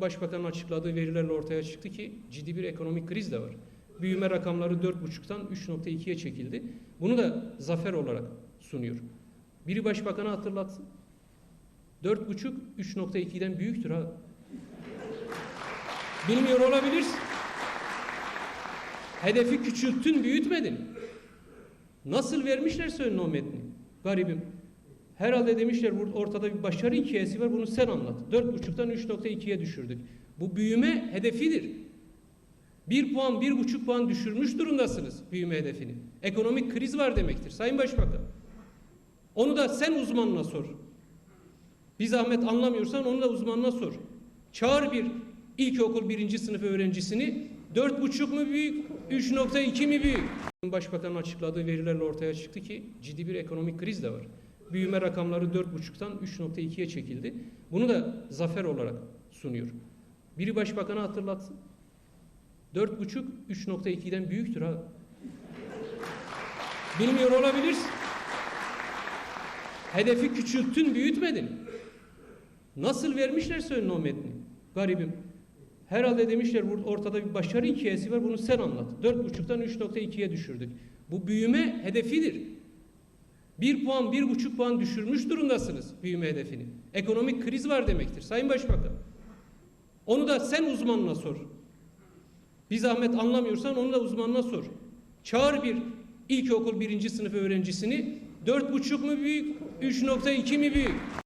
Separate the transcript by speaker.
Speaker 1: Başbakanın açıkladığı verilerle ortaya çıktı ki ciddi bir ekonomik kriz de var. Büyüme rakamları 4,5'tan 3,2'ye çekildi. Bunu da zafer olarak sunuyor. Biri başbakanı hatırlatsın. 4,5 3,2'den büyüktür ha. Bilmiyor olabilirsin. Hedefi küçülttün, büyütmedin. Nasıl vermişlerse önüne o metni. Garibim. Herhalde demişler ortada bir başarı hikayesi var bunu sen anlat. 4,5'tan 3,2'ye düşürdük. Bu büyüme hedefidir. Bir puan, bir buçuk puan düşürmüş durumdasınız büyüme hedefini. Ekonomik kriz var demektir Sayın Başbakan. Onu da sen uzmanına sor. Bir zahmet anlamıyorsan onu da uzmanına sor. Çağır bir ilkokul birinci sınıf öğrencisini dört buçuk mu büyük, 3.2 mi büyük? Başbakanın açıkladığı verilerle ortaya çıktı ki ciddi bir ekonomik kriz de var. Büyüme rakamları 4,5'tan 3,2'ye çekildi. Bunu da zafer olarak sunuyor. Biri başbakanı hatırlatsın. 4,5 3,2'den büyüktür ha. Bilmiyor olabilirsin. Hedefi küçülttün, büyütmedin. Nasıl vermişlerse önüne o metni. Garibim. Herhalde demişler burada ortada bir başarı hikayesi var bunu sen anlat. 4,5'tan 3,2'ye düşürdük. Bu büyüme hedefidir. Bir puan, bir buçuk puan düşürmüş durumdasınız büyüme hedefini. Ekonomik kriz var demektir Sayın Başbakan. Onu da sen uzmanına sor. Bir zahmet anlamıyorsan onu da uzmanına sor. Çağır bir ilkokul birinci sınıf öğrencisini dört buçuk mu büyük, 3.2 mi büyük?